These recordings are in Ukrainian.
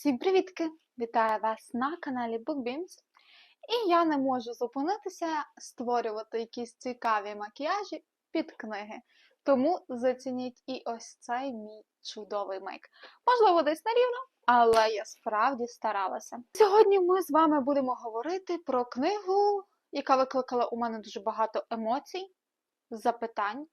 Всім привітки! Вітаю вас на каналі BookBeams. І я не можу зупинитися створювати якісь цікаві макіяжі під книги. Тому зацініть і ось цей мій чудовий мейк. Можливо, десь нерівно, але я справді старалася. Сьогодні ми з вами будемо говорити про книгу, яка викликала у мене дуже багато емоцій, запитань.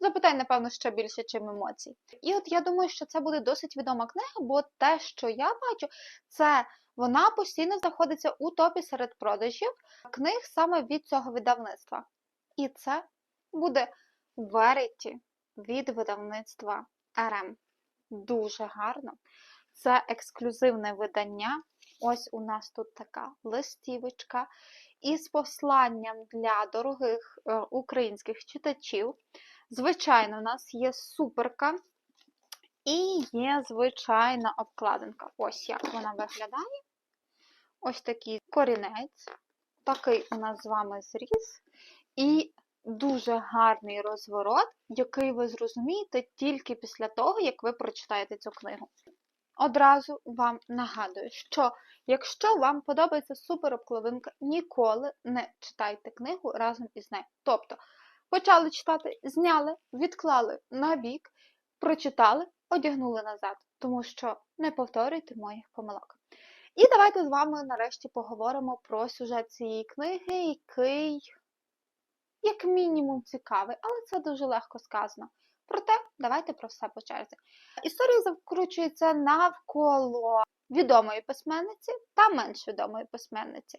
Запитань, напевно, ще більше, ніж емоцій. І от я думаю, що це буде досить відома книга, бо те, що я бачу, це вона постійно знаходиться у топі серед продажів книг саме від цього видавництва. І це буде Verity від видавництва РМ. Дуже гарно. Це ексклюзивне видання. Ось у нас тут така листівочка із посланням для дорогих е, українських читачів. Звичайно, у нас є суперка і є звичайна обкладинка. Ось як вона виглядає. Ось такий корінець. Такий у нас з вами зріз. І дуже гарний розворот, який ви зрозумієте тільки після того, як ви прочитаєте цю книгу. Одразу вам нагадую, що якщо вам подобається суперобкладинка, ніколи не читайте книгу разом із нею. Тобто, Почали читати, зняли, відклали на бік, прочитали, одягнули назад, тому що не повторюйте моїх помилок. І давайте з вами нарешті поговоримо про сюжет цієї книги, який, як мінімум, цікавий, але це дуже легко сказано. Проте, давайте про все по черзі. Історія закручується навколо відомої письменниці та менш відомої письменниці.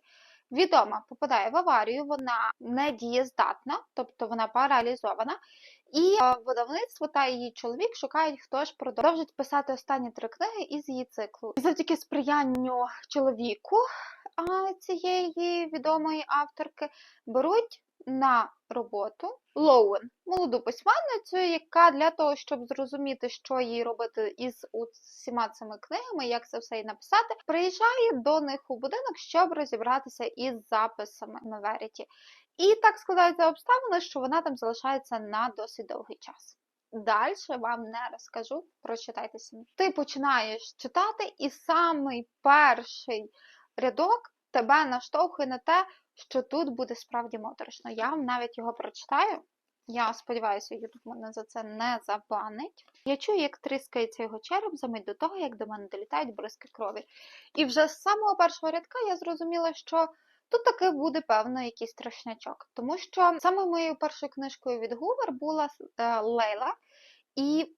Відома попадає в аварію, вона не дієздатна, тобто вона паралізована. І е, видавництво та її чоловік шукають, хто ж продовжить писати останні три книги із її циклу. І завдяки сприянню чоловіку цієї відомої авторки беруть на роботу Лоуен, молоду письменницю, яка для того, щоб зрозуміти, що їй робити із усіма цими книгами, як це все і написати, приїжджає до них у будинок, щоб розібратися із записами на Веріті. І так складаються обставини, що вона там залишається на досить довгий час. Далі вам не розкажу, прочитайте самі. Ти починаєш читати, і самий перший рядок тебе наштовхує на те, що тут буде справді моторошно. Я вам навіть його прочитаю. Я сподіваюся, Ютуб мене за це не забанить. Я чую, як тріскається його череп за мить до того, як до мене долітають бризки крові. І вже з самого першого рядка я зрозуміла, що тут таки буде, певно, якийсь страшнячок. Тому що саме моєю першою книжкою від Гувер була е, Лейла, і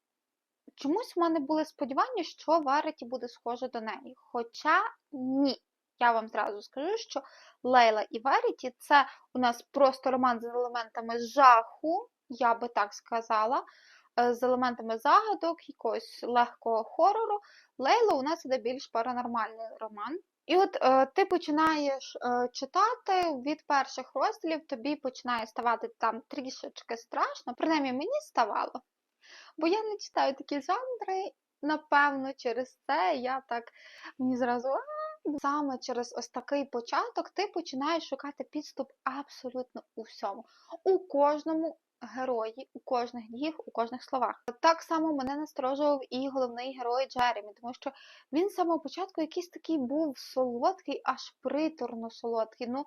чомусь в мене були сподівання, що Вереті буде схоже до неї. Хоча ні. Я вам зразу скажу, що Лейла і Веріті це у нас просто роман з елементами жаху, я би так сказала, е, з елементами загадок, якогось легкого хорору. Лейла у нас іде більш паранормальний роман. І от е, ти починаєш е, читати від перших розділів, тобі починає ставати там трішечки страшно, принаймні мені ставало. Бо я не читаю такі жанри, напевно, через це я так мені зразу. Саме через ось такий початок ти починаєш шукати підступ абсолютно у всьому. У кожному герої, у кожних діях, у кожних словах. Так само мене насторожував і головний герой Джеремі, тому що він з самого початку якийсь такий був солодкий, аж приторно солодкий. Ну,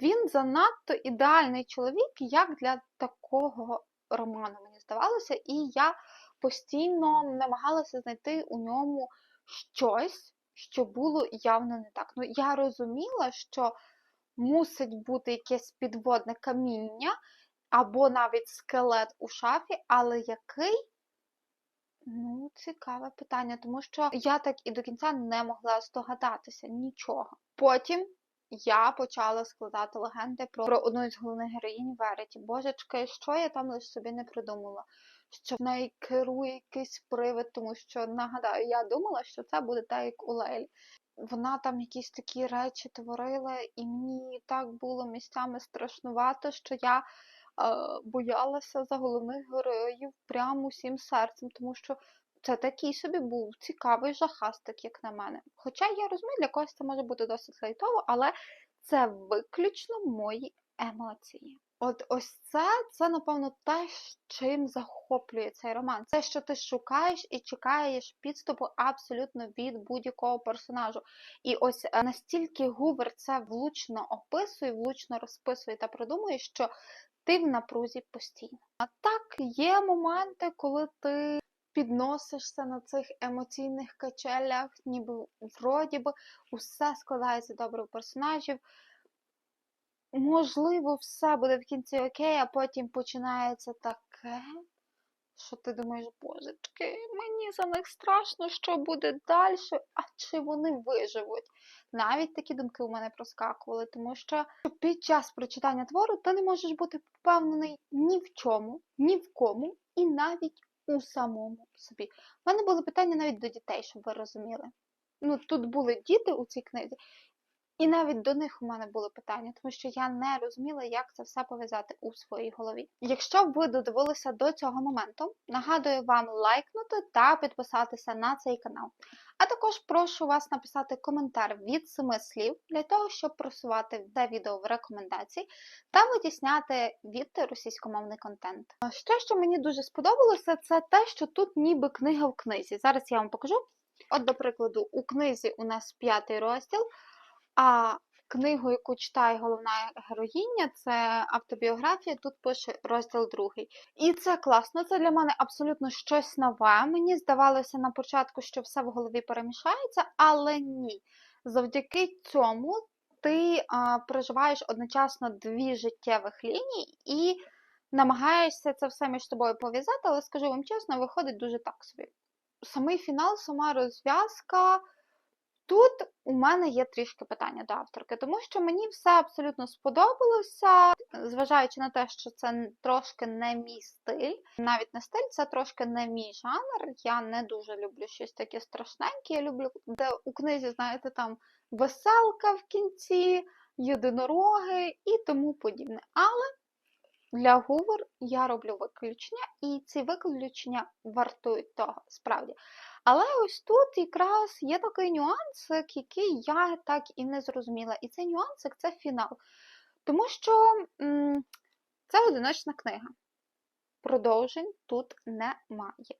Він занадто ідеальний чоловік, як для такого роману, мені здавалося, і я постійно намагалася знайти у ньому щось що було явно не так. Ну, я розуміла, що мусить бути якесь підводне каміння, або навіть скелет у шафі, але який? Ну, цікаве питання, тому що я так і до кінця не могла здогадатися нічого. Потім я почала складати легенди про, про одну із головних героїнь Вереті. Божечки, що я там лише собі не придумала що в неї керує якийсь привид, тому що, нагадаю, я думала, що це буде так, як у Лейлі. Вона там якісь такі речі творила, і мені так було місцями страшнувато, що я е, боялася за головних героїв прямо усім серцем, тому що це такий собі був цікавий жахастик, як на мене. Хоча я розумію, для когось це може бути досить лайтово, але це виключно мої емоції. От ось це, це, напевно, те, чим захоплює цей роман. Це, що ти шукаєш і чекаєш підступу абсолютно від будь-якого персонажу. І ось е, настільки Гувер це влучно описує, влучно розписує та продумує, що ти в напрузі постійно. А так, є моменти, коли ти підносишся на цих емоційних качелях, ніби вроді би усе складається добре у персонажів. Можливо, все буде в кінці окей, а потім починається таке, що ти думаєш, божечки, мені за них страшно, що буде далі, а чи вони виживуть? Навіть такі думки у мене проскакували, тому що під час прочитання твору ти не можеш бути впевнений ні в чому, ні в кому, і навіть у самому собі. У мене були питання навіть до дітей, щоб ви розуміли. Ну, тут були діти у цій книзі, і навіть до них у мене були питання, тому що я не розуміла, як це все пов'язати у своїй голові. Якщо ви додивилися до цього моменту, нагадую вам лайкнути та підписатися на цей канал. А також прошу вас написати коментар від семи слів для того, щоб просувати це відео в рекомендації та витісняти від російськомовний контент. Ще, що мені дуже сподобалося, це те, що тут ніби книга в книзі. Зараз я вам покажу. От, до прикладу, у книзі у нас п'ятий розділ. А книгу, яку читає головна героїня, це автобіографія, тут пише розділ другий. І це класно, це для мене абсолютно щось нове. Мені здавалося на початку, що все в голові перемішається, але ні. Завдяки цьому ти а, проживаєш одночасно дві життєвих лінії і намагаєшся це все між собою пов'язати, але скажу вам чесно, виходить дуже так собі. Самий фінал, сама розв'язка. Тут у мене є трішки питання до авторки, тому що мені все абсолютно сподобалося, зважаючи на те, що це трошки не мій стиль, навіть не стиль, це трошки не мій жанр. Я не дуже люблю щось таке страшненьке. Я люблю, де у книзі, знаєте, там веселка в кінці, єдинороги і тому подібне. Але для Гувер я роблю виключення, і ці виключення вартують того, справді. Але ось тут якраз є такий нюансик, який я так і не зрозуміла. І цей нюансик це фінал. Тому що м це одиночна книга. Продовжень тут немає.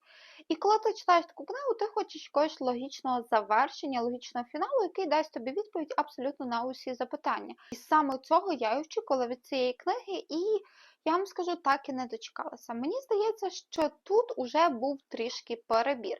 І коли ти читаєш таку книгу, ти хочеш якогось логічного завершення, логічного фіналу, який дасть тобі відповідь абсолютно на усі запитання. І саме цього я і очікувала від цієї книги, і я вам скажу, так і не дочекалася. Мені здається, що тут уже був трішки перебір.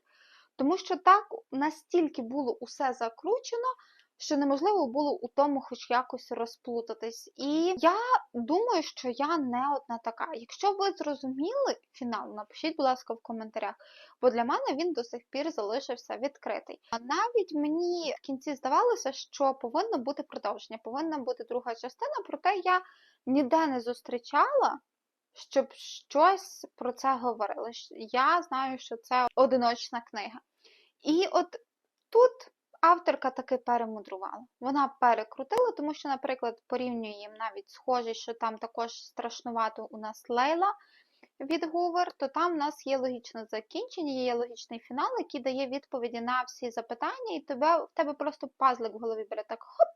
Тому що так настільки було усе закручено, що неможливо було у тому хоч якось розплутатись. І я думаю, що я не одна така. Якщо ви зрозуміли фінал, напишіть, будь ласка, в коментарях, бо для мене він до сих пір залишився відкритий. А навіть мені в кінці здавалося, що повинно бути продовження, повинна бути друга частина, проте я ніде не зустрічала. Щоб щось про це говорили. Я знаю, що це одиночна книга. І от тут авторка таки перемудрувала. Вона перекрутила, тому що, наприклад, порівнюємо навіть схожі, що там також страшнувато у нас Лейла від Гувер, то там в нас є логічне закінчення, є логічний фінал, який дає відповіді на всі запитання, і тебе, в тебе просто пазлик в голові бере так хоп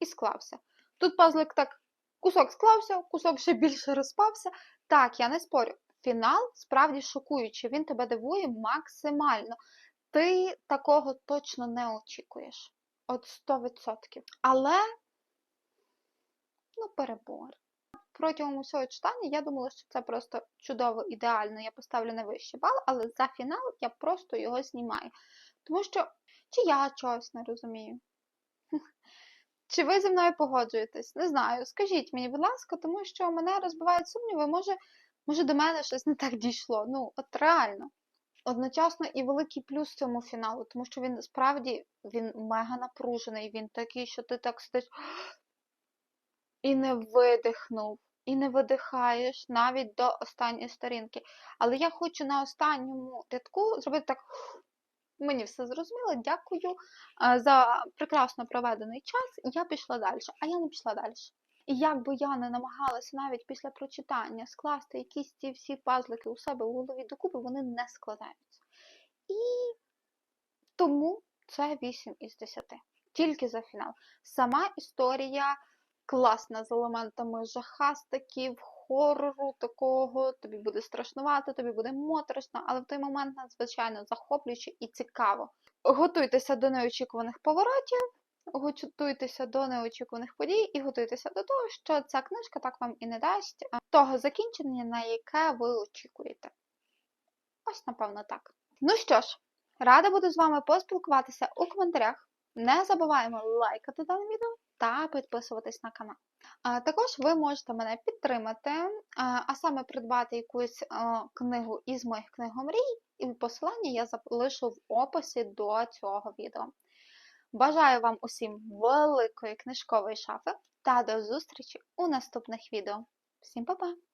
і склався. Тут пазлик так. Кусок склався, кусок ще більше розпався. Так, я не спорю. Фінал справді шокуючий, він тебе дивує максимально. Ти такого точно не очікуєш. От 100%. Але, ну, перебор. Протягом усього читання я думала, що це просто чудово, ідеально, я поставлю найвищий бал, але за фінал я просто його знімаю. Тому що, чи я чогось не розумію? Чи ви зі мною погоджуєтесь? Не знаю. Скажіть мені, будь ласка, тому що мене розбивають сумніви, може, може до мене щось не так дійшло. Ну, от реально. Одночасно і великий плюс цьому фіналу, тому що він справді він мега напружений, він такий, що ти так сидиш і не видихнув, і не видихаєш навіть до останньої сторінки. Але я хочу на останньому рядку зробити так. Мені все зрозуміло, дякую за прекрасно проведений час. Я пішла далі, а я не пішла далі. І як би я не намагалася навіть після прочитання скласти якісь ці всі пазлики у себе в голові докупи, вони не складаються. І тому це 8 із 10. Тільки за фінал. Сама історія класна з елементами жахастиків, хорору такого, тобі буде страшнувато, тобі буде моторошно, але в той момент надзвичайно захоплююче і цікаво. Готуйтеся до неочікуваних поворотів, готуйтеся до неочікуваних подій і готуйтеся до того, що ця книжка так вам і не дасть того закінчення, на яке ви очікуєте. Ось, напевно, так. Ну що ж, рада буду з вами поспілкуватися у коментарях. Не забуваємо лайкати дане відео та підписуватись на канал. Також ви можете мене підтримати, а саме придбати якусь книгу із моїх книгомрій, і посилання я залишу в описі до цього відео. Бажаю вам усім великої книжкової шафи та до зустрічі у наступних відео. Всім па-па!